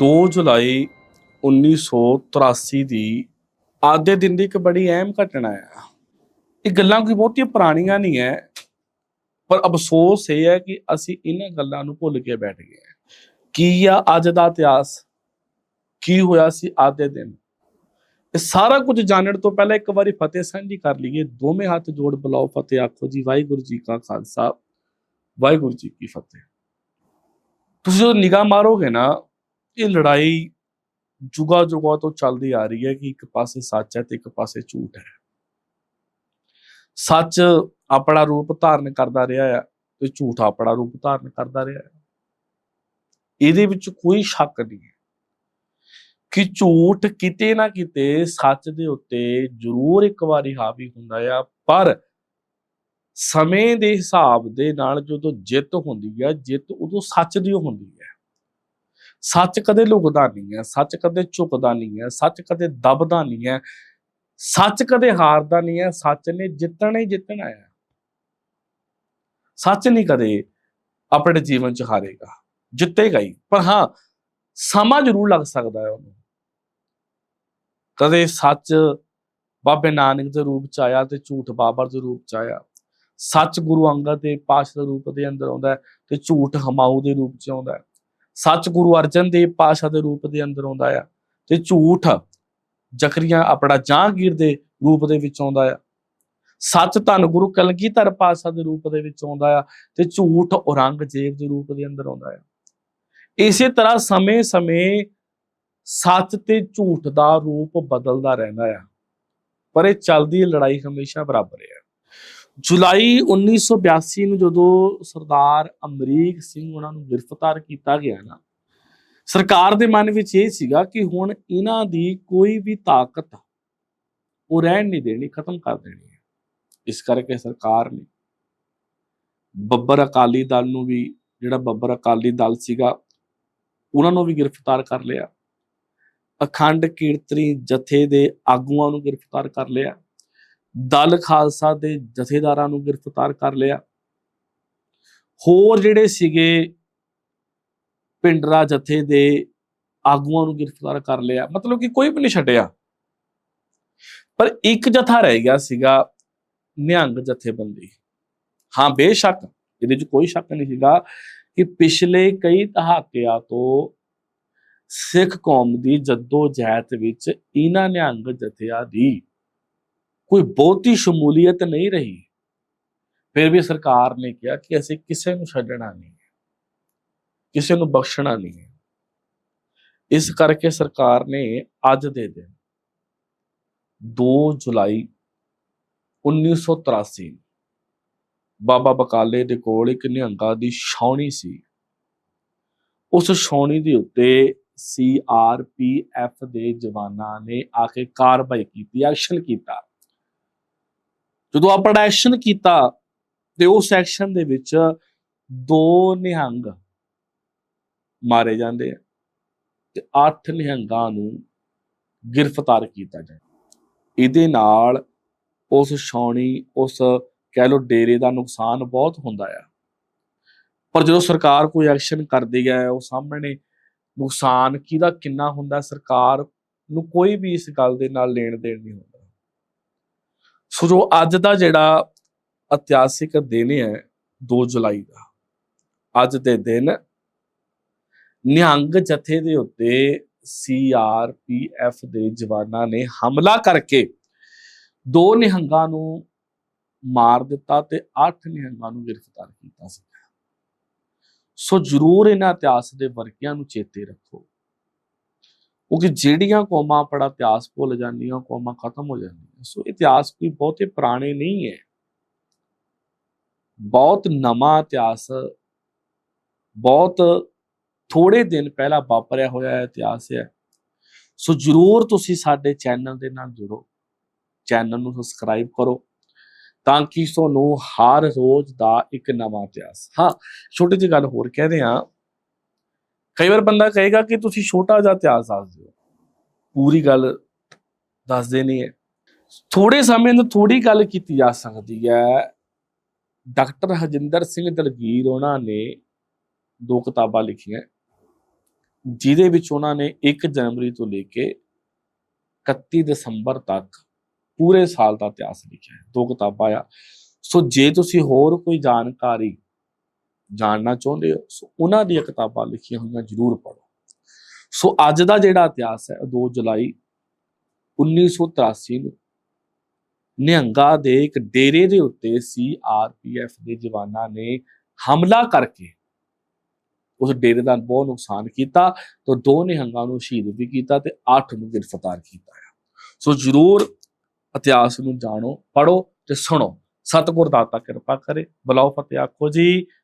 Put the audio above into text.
2 ਜੁਲਾਈ 1983 ਦੀ ਅੱਜ ਦੇ ਦਿਨ ਦੀ ਇੱਕ ਬੜੀ ਅਹਿਮ ਘਟਨਾ ਹੈ। ਇਹ ਗੱਲਾਂ ਕੋਈ ਬਹੁਤੀਆਂ ਪੁਰਾਣੀਆਂ ਨਹੀਂ ਹੈ, ਪਰ ਅਫਸੋਸ ਇਹ ਹੈ ਕਿ ਅਸੀਂ ਇਹਨਾਂ ਗੱਲਾਂ ਨੂੰ ਭੁੱਲ ਕੇ ਬੈਠ ਗਏ ਹਾਂ। ਕੀ ਆ ਅੱਜ ਦਾ ਇਤਿਹਾਸ? ਕੀ ਹੋਇਆ ਸੀ ਅੱਜ ਦੇ ਦਿਨ? ਇਹ ਸਾਰਾ ਕੁਝ ਜਾਣਨ ਤੋਂ ਪਹਿਲਾਂ ਇੱਕ ਵਾਰੀ ਫਤਿਹ ਸਾਂਝੀ ਕਰ ਲਈਏ। ਦੋਵੇਂ ਹੱਥ ਜੋੜ ਬੁਲਾਓ ਫਤਿਹ, ਆਖੋ ਜੀ, ਵਾਹਿਗੁਰੂ ਜੀ ਕਾ ਖਾਲਸਾ, ਵਾਹਿਗੁਰੂ ਜੀ ਕੀ ਫਤਿਹ। ਤੁਸੀਂ ਜਦੋਂ ਨਿਗਾਹ ਮਾਰੋਗੇ ਨਾ ਇਹ ਲੜਾਈ ਜੁਗਾ ਜੁਗਾ ਤੋਂ ਚੱਲਦੀ ਆ ਰਹੀ ਹੈ ਕਿ ਇੱਕ ਪਾਸੇ ਸੱਚ ਹੈ ਤੇ ਇੱਕ ਪਾਸੇ ਝੂਠ ਹੈ। ਸੱਚ ਆਪਣਾ ਰੂਪ ਧਾਰਨ ਕਰਦਾ ਰਿਹਾ ਹੈ ਤੇ ਝੂਠ ਆਪਣਾ ਰੂਪ ਧਾਰਨ ਕਰਦਾ ਰਿਹਾ ਹੈ। ਇਹਦੇ ਵਿੱਚ ਕੋਈ ਸ਼ੱਕ ਨਹੀਂ ਹੈ ਕਿ ਝੂਠ ਕਿਤੇ ਨਾ ਕਿਤੇ ਸੱਚ ਦੇ ਉੱਤੇ ਜ਼ਰੂਰ ਇੱਕ ਵਾਰੀ ਹਾਵੀ ਹੁੰਦਾ ਆ, ਪਰ ਸਮੇਂ ਦੇ ਹਿਸਾਬ ਦੇ ਨਾਲ ਜਦੋਂ ਜਿੱਤ ਹੁੰਦੀ ਹੈ ਜਿੱਤ ਉਦੋਂ ਸੱਚ ਦੀ ਹੁੰਦੀ ਹੈ ਸੱਚ ਕਦੇ ਲੁਕਦਾ ਨਹੀਂ ਹੈ, ਸੱਚ ਕਦੇ ਝੁਕਦਾ ਨਹੀਂ ਹੈ, ਸੱਚ ਕਦੇ ਦਬਦਾ ਨਹੀਂ ਹੈ, ਸੱਚ ਕਦੇ ਹਾਰਦਾ ਨਹੀਂ ਹੈ, ਸੱਚ ਨੇ ਜਿੱਤਣਾ ਹੀ ਜਿੱਤਣਾ ਹੈ। ਸੱਚ ਨਹੀਂ ਕਦੇ ਆਪਣੇ ਜੀਵਨ ਚ ਹਾਰੇਗਾ, ਜਿੱਤੇਗਾ ਹੀ, ਪਰ ਹਾਂ, ਸਮਾਂ ਜ਼ਰੂਰ ਲੱਗ ਸਕਦਾ ਹੈ ਉਹਨੂੰ। ਕਦੇ ਸੱਚ ਬਾਬੇ ਨਾਨਕ ਦੇ ਰੂਪ ਚ ਆਇਆ ਤੇ ਝੂਠ ਬਾਬਰ ਦੇ ਰੂਪ ਚ ਆਇਆ। ਸੱਚ ਗੁਰੂ ਅੰਗਦ ਦੇ ਪਾਸ਼ਾ ਦੇ ਰੂਪ ਦੇ ਅੰਦਰ ਆਉਂਦਾ ਤੇ ਝੂਠ ਹਮਾਊ ਦੇ ਰੂਪ ਚ ਆਉਂਦਾ ਸੱਚ ਗੁਰੂ ਅਰਜਨ ਦੇਵ ਪਾਸ਼ਾ ਦੇ ਰੂਪ ਦੇ ਅੰਦਰ ਆਉਂਦਾ ਆ ਤੇ ਝੂਠ ਜ਼ਕਰੀਆ ਆਪਣਾ ਜਹਾਂਗੀਰ ਦੇ ਰੂਪ ਦੇ ਵਿੱਚ ਆਉਂਦਾ ਆ। ਸੱਚ ਧੰਨ ਗੁਰੂ ਕਲਗੀਧਰ ਪਾਸ਼ਾ ਦੇ ਰੂਪ ਦੇ ਵਿੱਚ ਆਉਂਦਾ ਆ ਤੇ ਝੂਠ ਔਰੰਗਜ਼ੇਬ ਦੇ ਰੂਪ ਦੇ ਅੰਦਰ ਆਉਂਦਾ ਆ। ਇਸੇ ਤਰ੍ਹਾਂ ਸਮੇਂ-ਸਮੇਂ ਸੱਚ ਤੇ ਝੂਠ ਦਾ ਰੂਪ ਬਦਲਦਾ ਰਹਿੰਦਾ ਆ। ਪਰ ਇਹ ਚੱਲਦੀ ਲੜਾਈ ਹਮੇਸ਼ਾ ਬਰਾਬਰ ਹੈ ਜੁਲਾਈ 1982 ਨੂੰ ਜਦੋਂ ਸਰਦਾਰ ਅਮਰੀਕ ਸਿੰਘ ਉਹਨਾਂ ਨੂੰ ਗ੍ਰਿਫਤਾਰ ਕੀਤਾ ਗਿਆ ਨਾ, ਸਰਕਾਰ ਦੇ ਮਨ ਵਿੱਚ ਇਹ ਸੀਗਾ ਕਿ ਹੁਣ ਇਹਨਾਂ ਦੀ ਕੋਈ ਵੀ ਤਾਕਤ ਉਹ ਰਹਿਣ ਨਹੀਂ ਦੇਣੀ, ਖਤਮ ਕਰ ਦੇਣੀ ਹੈ। ਇਸ ਕਰਕੇ ਸਰਕਾਰ ਨੇ ਬੱਬਰ ਅਕਾਲੀ ਦਲ ਨੂੰ ਵੀ, ਜਿਹੜਾ ਬੱਬਰ ਅਕਾਲੀ ਦਲ ਸੀਗਾ, ਉਹਨਾਂ ਨੂੰ ਵੀ ਗ੍ਰਿਫਤਾਰ ਕਰ ਲਿਆ। ਅਖੰਡ ਕੀਰਤਨੀ ਜਥੇ ਦੇ ਆਗੂਆਂ ਨੂੰ ਗ੍ਰਿਫਤਾਰ ਕਰ ਲਿਆ। ਦਲ ਖਾਲਸਾ ਦੇ ਜਥੇਦਾਰਾਂ ਨੂੰ ਗ੍ਰਿਫਤਾਰ ਕਰ ਲਿਆ। ਹੋਰ ਜਿਹੜੇ ਸੀਗੇ ਪਿੰਡਰਾ ਜਥੇ ਦੇ ਆਗੂਆਂ ਨੂੰ ਗ੍ਰਿਫਤਾਰ ਕਰ ਲਿਆ। ਮਤਲਬ ਕਿ ਕੋਈ ਵੀ ਨਹੀਂ ਛੱਡਿਆ। ਪਰ ਇੱਕ ਜਥਾ ਰਹਿ ਗਿਆ ਸੀਗਾ ਨਿਹੰਗ ਜਥੇਬੰਦੀ। ਹਾਂ, ਬੇਸ਼ੱਕ, ਇਹਦੇ 'ਚ ਕੋਈ ਸ਼ੱਕ ਨਹੀਂ ਸੀਗਾ ਕਿ ਪਿਛਲੇ ਕਈ ਦਹਾਕਿਆਂ ਤੋਂ ਸਿੱਖ ਕੌਮ ਦੀ ਜੱਦੋ ਜਹਿਦ ਵਿੱਚ ਇਹਨਾਂ ਨਿਹੰਗ ਜਥਿਆਂ ਦੀ ਕੋਈ ਬਹੁਤੀ ਸ਼ਮੂਲੀਅਤ ਨਹੀਂ ਰਹੀ। ਫਿਰ ਵੀ ਸਰਕਾਰ ਨੇ ਕਿਹਾ ਕਿ ਅਸੀਂ ਕਿਸੇ ਨੂੰ ਛੱਡਣਾ ਨਹੀਂ ਕਿਸੇ ਨੂੰ ਬਖਸ਼ਣਾ ਨਹੀਂ ਹੈ। ਇਸ ਕਰਕੇ ਸਰਕਾਰ ਨੇ ਅੱਜ ਦੇ ਦਿਨ 2 ਜੁਲਾਈ 1983 ਬਾਬਾ ਬਕਾਲੇ ਦੇ ਕੋਲ ਇੱਕ ਨਿਹੰਗਾ ਦੀ ਛਾਉਣੀ ਸੀ। ਉਸ ਛਾਉਣੀ ਦੇ ਉੱਤੇ ਸੀਆਰਪੀਐਫ ਦੇ ਜਵਾਨਾਂ ਨੇ ਆ ਕੇ ਕਾਰਵਾਈ ਕੀਤੀ, ਐਕਸ਼ਨ ਕੀਤਾ। ਜਦੋਂ ਆਪਣਾ ਐਕਸ਼ਨ ਕੀਤਾ, ਤੇ ਉਸ ਐਕਸ਼ਨ ਦੇ ਵਿੱਚ ਦੋ ਨਿਹੰਗ ਮਾਰੇ ਜਾਂਦੇ ਆ ਤੇ ਅੱਠ ਨਿਹੰਗਾਂ ਨੂੰ ਗ੍ਰਿਫਤਾਰ ਕੀਤਾ ਜਾਂਦਾ। ਇਹਦੇ ਨਾਲ ਉਸ ਛਾਉਣੀ, ਉਸ ਕਹਿ ਲੋ ਡੇਰੇ ਦਾ ਨੁਕਸਾਨ ਬਹੁਤ ਹੁੰਦਾ ਆ। ਪਰ ਜਦੋਂ ਸਰਕਾਰ ਕੋਈ ਐਕਸ਼ਨ ਕਰਦੀ ਹੈ, ਉਹ ਸਾਹਮਣੇ ਨੁਕਸਾਨ ਕਿਹਦਾ ਕਿੰਨਾ ਹੁੰਦਾ, ਸਰਕਾਰ ਨੂੰ ਕੋਈ ਵੀ ਇਸ ਗੱਲ ਦੇ ਨਾਲ ਲੈਣ ਦੇਣ ਨਹੀਂ ਹੁੰਦਾ। ਸੋ ਜੋ ਅੱਜ ਦਾ ਜਿਹੜਾ ਇਤਿਹਾਸਿਕ ਦਿਨ ਹੈ 2 ਜੁਲਾਈ ਦਾ, ਅੱਜ ਦੇ ਦਿਨ ਨਿਹੰਗ ਜਥੇ ਦੇ ਉੱਤੇ ਸੀਆਰਪੀਐਫ ਦੇ ਜਵਾਨਾਂ ਨੇ ਹਮਲਾ ਕਰਕੇ ਦੋ ਨਿਹੰਗਾਂ ਨੂੰ ਮਾਰ ਦਿੱਤਾ ਤੇ ਅੱਠ ਨਿਹੰਗਾਂ ਨੂੰ ਗ੍ਰਿਫਤਾਰ ਕੀਤਾ ਸੀ। ਸੋ ਜ਼ਰੂਰ ਇਹਨਾਂ ਇਤਿਹਾਸ ਦੇ ਵਰਕਿਆਂ ਨੂੰ ਚੇਤੇ ਰੱਖੋ। ਕਿਉਂਕਿ ਜਿਹੜੀਆਂ ਕੌਮਾਂ ਆਪਣਾ ਇਤਿਹਾਸ ਭੁੱਲ ਜਾਂਦੀਆਂ, ਕੌਮਾਂ ਖਤਮ ਹੋ ਜਾਂਦੀਆਂ। ਸੋ ਇਤਿਹਾਸ ਕੋਈ ਬਹੁਤੇ ਪੁਰਾਣੇ ਨਹੀਂ ਹੈ। ਬਹੁਤ ਨਵਾਂ ਇਤਿਹਾਸ, ਬਹੁਤ ਥੋੜੇ ਦਿਨ ਪਹਿਲਾਂ ਵਾਪਰਿਆ ਹੋਇਆ ਇਤਿਹਾਸ ਹੈ। ਸੋ ਜਰੂਰ ਤੁਸੀਂ ਸਾਡੇ ਚੈਨਲ ਦੇ ਨਾਲ ਜੁੜੋ। ਚੈਨਲ ਨੂੰ ਸਬਸਕ੍ਰਾਈਬ ਕਰੋ ਤਾਂ ਕਿ ਤੁਹਾਨੂੰ ਹਰ ਰੋਜ਼ ਦਾ ਇੱਕ ਨਵਾਂ ਇਤਿਹਾਸ। ਹਾਂ, ਛੋਟੀ ਜਿਹੀ ਗੱਲ ਹੋਰ ਕਹਿ ਰਹੇ ਹਾਂ ਕਈ ਵਾਰ ਬੰਦਾ ਕਹੇਗਾ ਕਿ ਤੁਸੀਂ ਛੋਟਾ ਜਿਹਾ ਇਤਿਹਾਸ ਦੱਸ ਦਿਓ। ਪੂਰੀ ਗੱਲ ਦੱਸਦੇ ਨਹੀਂ ਹੈ। ਥੋੜੇ ਸਮੇਂ ਅੰਦਰ ਥੋੜੀ ਗੱਲ ਕੀਤੀ ਜਾ ਸਕਦੀ ਹੈ। ਡਾਕਟਰ ਹਜਿੰਦਰ ਸਿੰਘ ਦਲਗੀਰ ਉਹਨਾਂ ਨੇ ਦੋ ਕਿਤਾਬਾਂ ਲਿਖੀਆਂ। ਜਿਹਦੇ ਵਿੱਚ ਉਹਨਾਂ ਨੇ 1 ਜਨਵਰੀ ਤੋਂ ਲੈ ਕੇ 31 ਦਸੰਬਰ ਤੱਕ ਪੂਰੇ ਸਾਲ ਦਾ ਇਤਿਹਾਸ ਲਿਖਿਆ ਹੈ। ਦੋ ਕਿਤਾਬਾਂ ਆ। ਸੋ ਜੇ ਤੁਸੀਂ ਹੋਰ ਕੋਈ ਜਾਣਕਾਰੀ ਜਾਣਨਾ ਚਾਹੁੰਦੇ ਹੋ, ਸੋ ਉਹਨਾਂ ਦੀਆਂ ਕਿਤਾਬਾਂ ਲਿਖੀਆਂ ਹੋਈਆਂ ਜ਼ਰੂਰ ਪੜ੍ਹੋ। ਸੋ ਅੱਜ ਦਾ ਜਿਹੜਾ ਇਤਿਹਾਸ ਹੈ, ਉਹ 2 ਜੁਲਾਈ 1983 ਨੂੰ ਨਿਹੰਗਾ ਦੇ ਇੱਕ ਡੇਰੇ ਦੇ ਉੱਤੇ ਸੀਆਰਪੀਐਫ ਦੇ ਜਵਾਨਾਂ ਨੇ ਹਮਲਾ ਕਰਕੇ ਉਸ ਡੇਰੇ ਦਾ ਬਹੁਤ ਨੁਕਸਾਨ ਕੀਤਾ ਤੇ ਦੋ ਨਿਹੰਗਾਂ ਨੂੰ ਸ਼ਹੀਦ ਵੀ ਕੀਤਾ ਤੇ 8 ਨੂੰ ਗ੍ਰਿਫਤਾਰ ਕੀਤਾ ਹੈ ਸੋ ਜਰੂਰ ਇਤਿਹਾਸ ਨੂੰ ਜਾਣੋ ਪੜੋ ਤੇ ਸੁਣੋ। ਸਤਿਗੁਰ ਦਾਤਾ ਕਿਰਪਾ ਕਰੇ। ਬਲਾਓ ਫਤਿਹ ਆਖੋ ਜੀ।